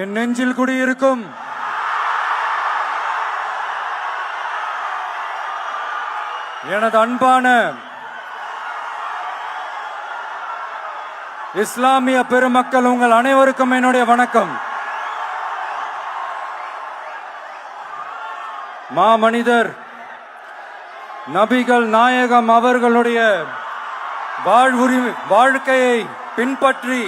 என் நெஞ்சில் குடியிருக்கும். எனது அன்பான இஸ்லாமிய பெருமக்கள் உங்கள் அனைவருக்கும் என்னுடைய வணக்கம். மாமனிதர் நபிகள் நாயகம் அவர்களுடைய வாழ்வுரி வாழ்க்கையை பின்பற்றி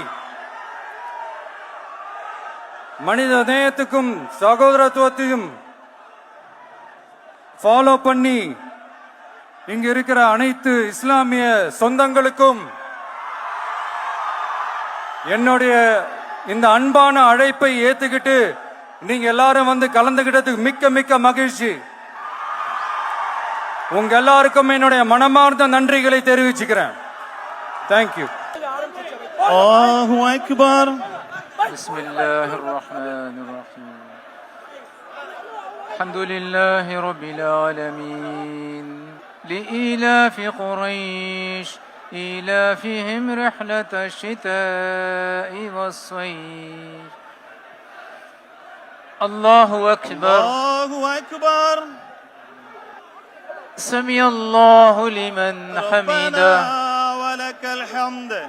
மனித நேயத்துக்கும் சகோதரத்துவத்தையும் ஃபாலோ பண்ணி இங்க இருக்கிற அனைத்து இஸ்லாமிய சொந்தங்களுக்கும் என்னுடைய இந்த அன்பான அழைப்பை ஏத்துக்கிட்டு நீங்க எல்லாரும் வந்து கலந்துகிட்டதுக்கு மிக்க மிக்க மகிழ்ச்சி. உங்க எல்லாருக்கும் என்னுடைய மனமார்ந்த நன்றிகளை தெரிவிச்சுக்கிறேன். தேங்க்யூ அக்பர் بسم الله الرحمن الرحيم. الحمد لله رب العالمين. لإيلاف قريش إيلافهم رحلة الشتاء والصيف. الله أكبر. الله أكبر. سمي الله لمن ربنا حمده. ولك الحمد.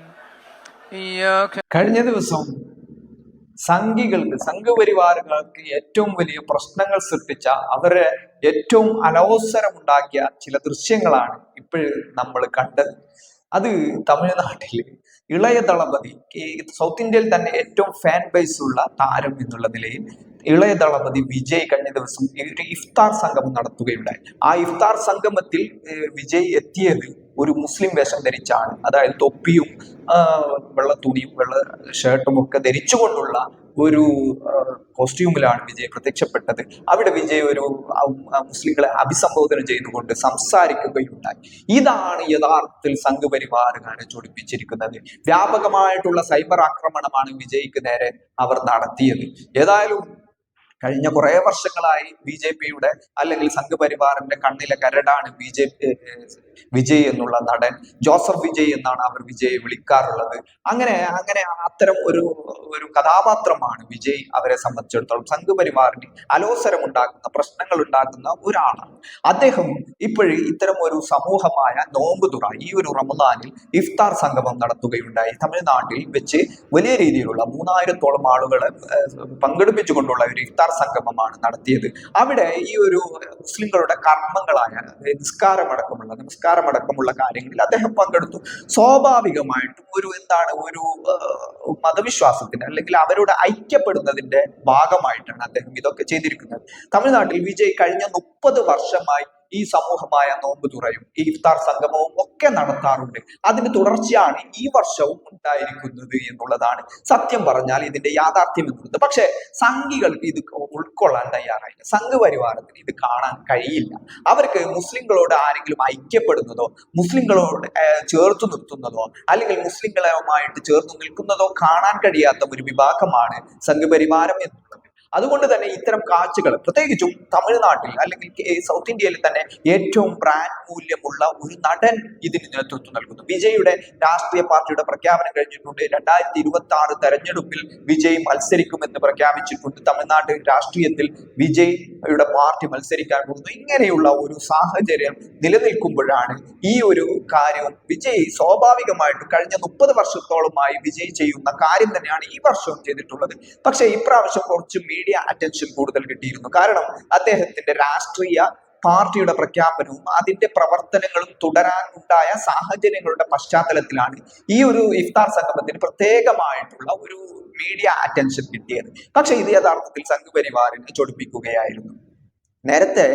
കഴിഞ്ഞ ദിവസം സംഘികൾക്ക് സംഘപരിവാരങ്ങൾക്ക് ഏറ്റവും വലിയ പ്രശ്നങ്ങൾ സൃഷ്ടിച്ച അവരെ ഏറ്റവും അനവസരമുണ്ടാക്കിയ ചില ദൃശ്യങ്ങളാണ് ഇപ്പോഴും നമ്മൾ കണ്ടത്. അത് തമിഴ്നാട്ടിൽ ഇളയ ദളപതി സൗത്ത് ഇന്ത്യയിൽ തന്നെ ഏറ്റവും ഫാൻ ബേസ് ഉള്ള താരം എന്നുള്ള നിലയിൽ ഇളയ ദളപതി വിജയ് കഴിഞ്ഞ ദിവസം ഇഫ്താർ സംഗമം നടത്തുകയുണ്ടായി. ആ ഇഫ്താർ സംഗമത്തിൽ വിജയ് എത്തിയത് ഒരു മുസ്ലിം വേഷം ധരിച്ചാണ്. അതായത് തൊപ്പിയും വെള്ള തുണിയും വെള്ള ഷർട്ടും ഒക്കെ ധരിച്ചുകൊണ്ടുള്ള ഒരു കോസ്റ്റ്യൂമിലാണ് വിജയ് പ്രത്യക്ഷപ്പെട്ടത്. അവിടെ വിജയ് ഒരു മുസ്ലിങ്ങളെ അഭിസംബോധന ചെയ്തുകൊണ്ട് സംസാരിക്കുകയുണ്ടായി. ഇതാണ് യഥാർത്ഥത്തിൽ സംഘപരിവാർ കാണിച്ചൊടിപ്പിച്ചിരിക്കുന്നത്. വ്യാപകമായിട്ടുള്ള സൈബർ ആക്രമണമാണ് വിജയ്ക്ക് നേരെ അവർ നടത്തിയത്. ഏതായാലും കഴിഞ്ഞ കുറേ വർഷങ്ങളായി ബി ജെ പിയുടെ അല്ലെങ്കിൽ സംഘപരിവാറിന്റെ കണ്ണിലെ കരടാണ് ബി ജെ വിജയ് എന്നുള്ള നടൻ. ജോസഫ് വിജയ് എന്നാണ് അവർ വിജയെ വിളിക്കാറുള്ളത്. അങ്ങനെ അങ്ങനെ അത്തരം ഒരു ഒരു കഥാപാത്രമാണ് വിജയ് അവരെ സംബന്ധിച്ചിടത്തോളം സംഘപരിവാറിന് അലോസരം ഉണ്ടാക്കുന്ന പ്രശ്നങ്ങൾ ഉണ്ടാക്കുന്ന ഒരാളാണ്. അദ്ദേഹം ഇപ്പോഴും ഇത്തരം ഒരു സമൂഹമായ നോമ്പ് തുറ ഈ ഒരു റമദാനിൽ ഇഫ്താർ സംഗമം നടത്തുകയുണ്ടായി. തമിഴ്നാട്ടിൽ വെച്ച് വലിയ രീതിയിലുള്ള മൂന്നായിരത്തോളം ആളുകളെ പങ്കെടുപ്പിച്ചുകൊണ്ടുള്ള ഒരു ഇഫ്താർ സംഗമമാണ് നടത്തിയത്. അവിടെ ഈ ഒരു മുസ്ലിങ്ങളുടെ കർമ്മങ്ങളായ നിസ്കാരമടക്കമുള്ള നമസ്കാരമടക്കമുള്ള കാര്യങ്ങളിൽ അദ്ദേഹം പങ്കെടുത്തു. സ്വാഭാവികമായിട്ടും ഒരു എന്താണ് ഒരു മതവിശ്വാസത്തിന്റെ മതവിശ്വാസത്തിന് അല്ലെങ്കിൽ അവരോട് ഐക്യപ്പെടുന്നതിന്റെ ഭാഗമായിട്ടാണ് അദ്ദേഹം ഇതൊക്കെ ചെയ്തിരിക്കുന്നത്. തമിഴ്നാട്ടിൽ വിജയ് കഴിഞ്ഞ മുപ്പത് വർഷമായി ഈ സമൂഹമായ നോമ്പ് തുറയും ഈ ഇഫ്താർ സംഗമവും ഒക്കെ നടത്താറുണ്ട്. അതിന് തുടർച്ചയാണ് ഈ വർഷവും ഉണ്ടായിരിക്കുന്നത് എന്നുള്ളതാണ് സത്യം പറഞ്ഞാൽ ഇതിന്റെ യാഥാർത്ഥ്യം എന്നുള്ളത്. പക്ഷേ സംഘികൾക്ക് ഇത് ഉൾക്കൊള്ളാൻ തയ്യാറായില്ല. സംഘപരിവാരത്തിന് ഇത് കാണാൻ കഴിയില്ല. അവർക്ക് മുസ്ലിങ്ങളോട് ആരെങ്കിലും ഐക്യപ്പെടുന്നതോ മുസ്ലിങ്ങളോട് ചേർത്ത് നിർത്തുന്നതോ അല്ലെങ്കിൽ മുസ്ലിങ്ങളുമായിട്ട് ചേർന്ന് നിൽക്കുന്നതോ കാണാൻ കഴിയാത്ത ഒരു വിഭാഗമാണ് സംഘപരിവാരം എന്നുള്ളത്. അതുകൊണ്ട് തന്നെ ഇത്തരം കാഴ്ചകൾ പ്രത്യേകിച്ചും തമിഴ്നാട്ടിൽ അല്ലെങ്കിൽ സൗത്ത് ഇന്ത്യയിൽ തന്നെ ഏറ്റവും ബ്രാൻഡ് മൂല്യമുള്ള ഒരു നടൻ ഇതിന് നേതൃത്വം നൽകുന്നു. വിജയുടെ രാഷ്ട്രീയ പാർട്ടിയുടെ പ്രഖ്യാപനം കഴിഞ്ഞിട്ടുണ്ട്. രണ്ടായിരത്തി ഇരുപത്തി ആറ് തെരഞ്ഞെടുപ്പിൽ വിജയ് മത്സരിക്കുമെന്ന് പ്രഖ്യാപിച്ചിട്ടുണ്ട്. തമിഴ്നാട് രാഷ്ട്രീയത്തിൽ വിജയ്യുടെ പാർട്ടി മത്സരിക്കാൻ പോകുന്നു. ഇങ്ങനെയുള്ള ഒരു സാഹചര്യം നിലനിൽക്കുമ്പോഴാണ് ഈ ഒരു കാര്യവും വിജയ് സ്വാഭാവികമായിട്ട് കഴിഞ്ഞ മുപ്പത് വർഷത്തോളമായി വിജയ് ചെയ്യുന്ന കാര്യം തന്നെയാണ് ഈ വർഷവും ചെയ്തിട്ടുള്ളത്. പക്ഷേ ഇപ്രാവശ്യം കുറച്ച് മീഡിയ അറ്റൻഷൻ കൂടുതൽ കിട്ടിയിരുന്നു. കാരണം അദ്ദേഹത്തിന്റെ രാഷ്ട്രീയ പാർട്ടിയുടെ പ്രഖ്യാപനവും അതിന്റെ പ്രവർത്തനങ്ങളും തുടരാൻ ഉണ്ടായ സാഹചര്യങ്ങളുടെ പശ്ചാത്തലത്തിലാണ് ഈ ഒരു ഇഫ്താർ സംഗമത്തിന് പ്രത്യേകമായിട്ടുള്ള ഒരു മീഡിയ അറ്റൻഷൻ കിട്ടിയത്. പക്ഷേ ഇത് യഥാർത്ഥത്തിൽ സംഘപരിവാറിനെ ചൊടിപ്പിക്കുകയായിരുന്നു. നേരത്തെ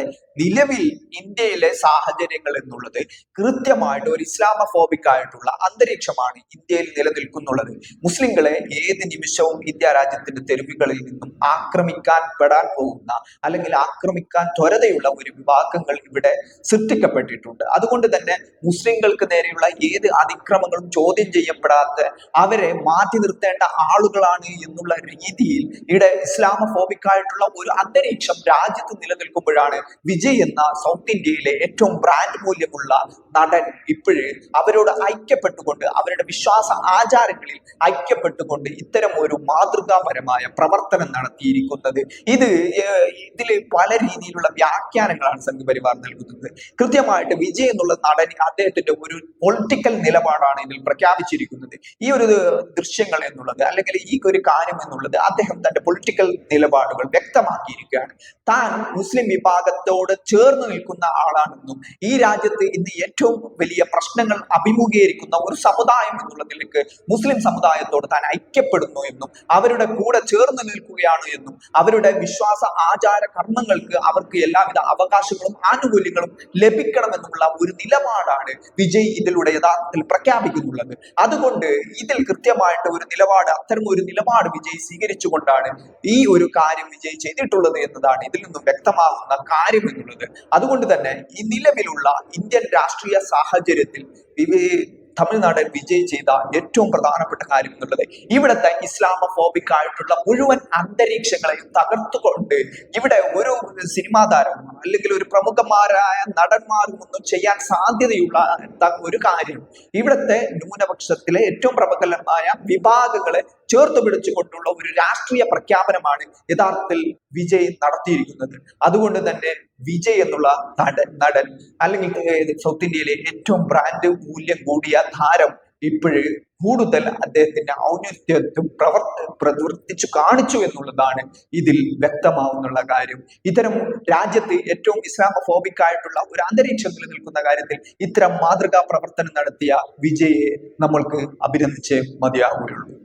നിലവിൽ ഇന്ത്യയിലെ സാഹചര്യങ്ങൾ എന്നുള്ളത് കൃത്യമായിട്ട് ഒരു ഇസ്ലാമഫോബിക് ആയിട്ടുള്ള അന്തരീക്ഷമാണ് ഇന്ത്യയിൽ നിലനിൽക്കുന്നുള്ളത്. മുസ്ലിങ്ങളെ ഏത് നിമിഷവും ഇന്ത്യ രാജ്യത്തിന്റെ തെരുവുകളിൽ നിന്നും ആക്രമിക്കാൻ പെടാൻ പോകുന്ന അല്ലെങ്കിൽ ആക്രമിക്കാൻ ത്വരതയുള്ള ഒരു വിഭാഗങ്ങൾ ഇവിടെ സൃഷ്ടിക്കപ്പെട്ടിട്ടുണ്ട്. അതുകൊണ്ട് തന്നെ മുസ്ലിങ്ങൾക്ക് നേരെയുള്ള ഏത് അതിക്രമങ്ങളും ചോദ്യം ചെയ്യപ്പെടാത്ത അവരെ മാറ്റി നിർത്തേണ്ട ആളുകളാണ് എന്നുള്ള രീതിയിൽ ഇവിടെ ഇസ്ലാമഫോബിക് ആയിട്ടുള്ള ഒരു അന്തരീക്ഷം രാജ്യത്ത് നിലനിൽക്കുമ്പോഴാണ് വിജയ് എന്ന സൗത്ത് ഇന്ത്യയിലെ ഏറ്റവും ബ്രാൻഡ് മൂല്യമുള്ള നടൻ ഇപ്പോഴ് അവരോട് ഐക്യപ്പെട്ടുകൊണ്ട് അവരുടെ വിശ്വാസ ആചാരങ്ങളിൽ ഐക്യപ്പെട്ടുകൊണ്ട് ഇത്തരം ഒരു മാതൃകാപരമായ പ്രവർത്തനം നടത്തിയിരിക്കുന്നത്. ഇത് ഇതിൽ പല രീതിയിലുള്ള വ്യാഖ്യാനങ്ങളാണ് സംഘപരിവാർ നൽകുന്നത്. കൃത്യമായിട്ട് വിജയ് എന്നുള്ള നടൻ അദ്ദേഹത്തിന്റെ ഒരു പൊളിറ്റിക്കൽ നിലപാടാണ് ഇതിൽ പ്രഖ്യാപിച്ചിരിക്കുന്നത്. ഈ ഒരു ദൃശ്യങ്ങൾ എന്നുള്ളത് അല്ലെങ്കിൽ ഈ ഒരു കാര്യം എന്നുള്ളത് അദ്ദേഹം തന്റെ പൊളിറ്റിക്കൽ നിലപാടുകൾ വ്യക്തമാക്കിയിരിക്കുകയാണ്. താൻ മുസ്ലിം വിഭാഗത്തോട് ചേർന്ന് നിൽക്കുന്ന ആളാണെന്നും ഈ രാജ്യത്ത് ഇന്ന് ഏറ്റവും വലിയ പ്രശ്നങ്ങൾ അഭിമുഖീകരിക്കുന്ന ഒരു സമുദായം എന്നുള്ള നിലയ്ക്ക് മുസ്ലിം സമുദായത്തോട് താൻ ഐക്യപ്പെടുന്നു എന്നും അവരുടെ കൂടെ ചേർന്ന് നിൽക്കുകയാണ് എന്നും അവരുടെ വിശ്വാസ ആചാര കർമ്മങ്ങൾക്ക് അവർക്ക് എല്ലാവിധ അവകാശങ്ങളും ആനുകൂല്യങ്ങളും ലഭിക്കണമെന്നുള്ള ഒരു നിലപാടാണ് വിജയ് ഇതിലൂടെ യഥാർത്ഥത്തിൽ പ്രഖ്യാപിക്കുന്നുള്ളത്. അതുകൊണ്ട് ഇതിൽ കൃത്യമായിട്ട് ഒരു നിലപാട് അത്തരം ഒരു നിലപാട് വിജയ് സ്വീകരിച്ചുകൊണ്ടാണ് ഈ ഒരു കാര്യം വിജയ് ചെയ്തിട്ടുള്ളത് എന്നതാണ് ഇതിൽ നിന്നും വ്യക്തമാകുന്ന കാര്യം എന്നുള്ളത് അതുകൊണ്ട് തന്നെ ഈ നിലവിലുള്ള ഇന്ത്യൻ രാഷ്ട്രീയ സാഹചര്യത്തിൽ വിവേ- തമിഴ്നാടൻ വിജയ് ചെയ്ത ഏറ്റവും പ്രധാനപ്പെട്ട കാര്യം എന്നുള്ളത് ഇവിടുത്തെ ഇസ്ലാമഫോബിക് ആയിട്ടുള്ള മുഴുവൻ അന്തരീക്ഷങ്ങളെയും തകർത്തുകൊണ്ട് ഇവിടെ ഒരു സിനിമാ താരം അല്ലെങ്കിൽ ഒരു പ്രമുഖന്മാരായ നടന്മാരും ഒന്നും ചെയ്യാൻ സാധ്യതയുള്ള ഒരു കാര്യം. ഇവിടുത്തെ ന്യൂനപക്ഷത്തിലെ ഏറ്റവും പ്രബലമായ വിഭാഗങ്ങളെ ചേർത്ത് പിടിച്ചുകൊണ്ടുള്ള ഒരു രാഷ്ട്രീയ പ്രഖ്യാപനമാണ് യഥാർത്ഥത്തിൽ വിജയ് നടത്തിയിരിക്കുന്നത്. അതുകൊണ്ട് തന്നെ വിജയ് എന്നുള്ള നടൻ നടൻ അല്ലെങ്കിൽ സൗത്ത് ഇന്ത്യയിലെ ഏറ്റവും ബ്രാൻഡ് മൂല്യം കൂടിയ താരം ഇപ്പോഴ് കൂടുതൽ അദ്ദേഹത്തിന്റെ ഔന്നത്യത്വം പ്രവർത്തി പ്രവർത്തിച്ചു കാണിച്ചു എന്നുള്ളതാണ് ഇതിൽ വ്യക്തമാവുന്നുള്ള കാര്യം. ഇത്തരം രാജ്യത്ത് ഏറ്റവും ഇസ്ലാമഫോബിക് ആയിട്ടുള്ള ഒരു അന്തരീക്ഷം നിലനിൽക്കുന്ന കാര്യത്തിൽ ഇത്തരം മാതൃകാ പ്രവർത്തനം നടത്തിയ വിജയെ നമ്മൾക്ക് അഭിനന്ദിച്ചേ മതിയാവുകയുള്ളൂ.